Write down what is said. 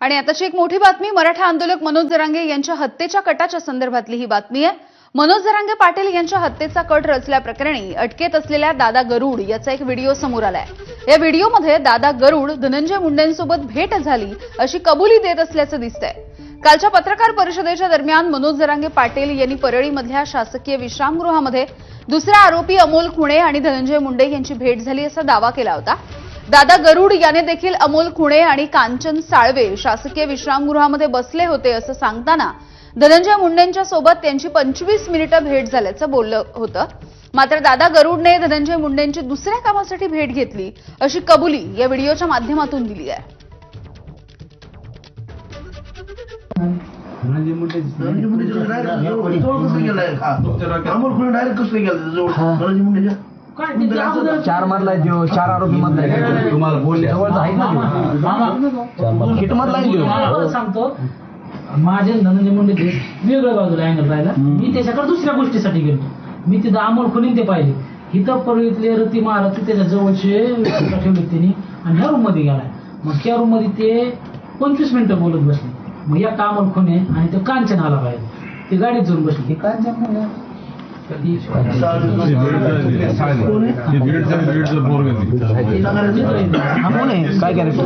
आणि आताची एक मोठी बातमी मराठा आंदोलक मनोज जरांगे यांच्या हत्येच्या कटाच्या संदर्भातली ही बातमी आहे. मनोज जरांगे पाटील यांच्या हत्येचा कट रचल्याप्रकरणी अटकेत असलेल्या दादा गरुड याचा एक व्हिडिओ समोर आलाय. या व्हिडिओमध्ये दादा गरुड धनंजय मुंडेंसोबत भेट झाली अशी कबुली देत असल्याचं दिसतंय. कालच्या पत्रकार परिषदेच्या दरम्यान मनोज जरांगे पाटील यांनी परळीमधल्या शासकीय विश्रामगृहामध्ये दुसरा आरोपी अमोल खुणे आणि धनंजय मुंडे यांची भेट झाली असा दावा केला होता. दादा गरुड याने देखील अमोल खुणे आणि कांचन साळवे शासकीय विश्रामगृहामध्ये बसले होते असं सांगताना धनंजय मुंडेंच्या सोबत त्यांची पंचवीस मिनिटं भेट झाल्याचं बोललं होतं. मात्र दादा गरुडने धनंजय मुंडेंची दुसऱ्या कामासाठी भेट घेतली अशी कबुली या व्हिडिओच्या माध्यमातून दिली आहे. धनंजय मुंडेच्या direct जवळ कसं गेलाय. अमोल खुले डायरेक्ट कसं गेलं धनंजय मुंडेच्या? चार मधला जो चार आरोपी मधला तुम्हाला बोलले. जवळचा आहे ना किट मधला. मला सांगतो माझे धनंजय मुंडे ते वेगळ्या बाजूला अँगल राहिला. मी त्याच्याकडे दुसऱ्या गोष्टीसाठी गेलो मी तिथं अमोल खुलीन ते पाहिले. इथं परळीतले रती महाराज ते त्याच्या जवळचे ठेवले त्यांनी आणि ह्या रूममध्ये गेलाय. मग त्या रूममध्ये ते पंचवीस मिनिटं बोलत बसले. मग या अमोल खुने आणि तो कांचन आला पाहिजे ते गाडीत जाऊन बसले. कधी सांगायचं काय कॅरेक्टर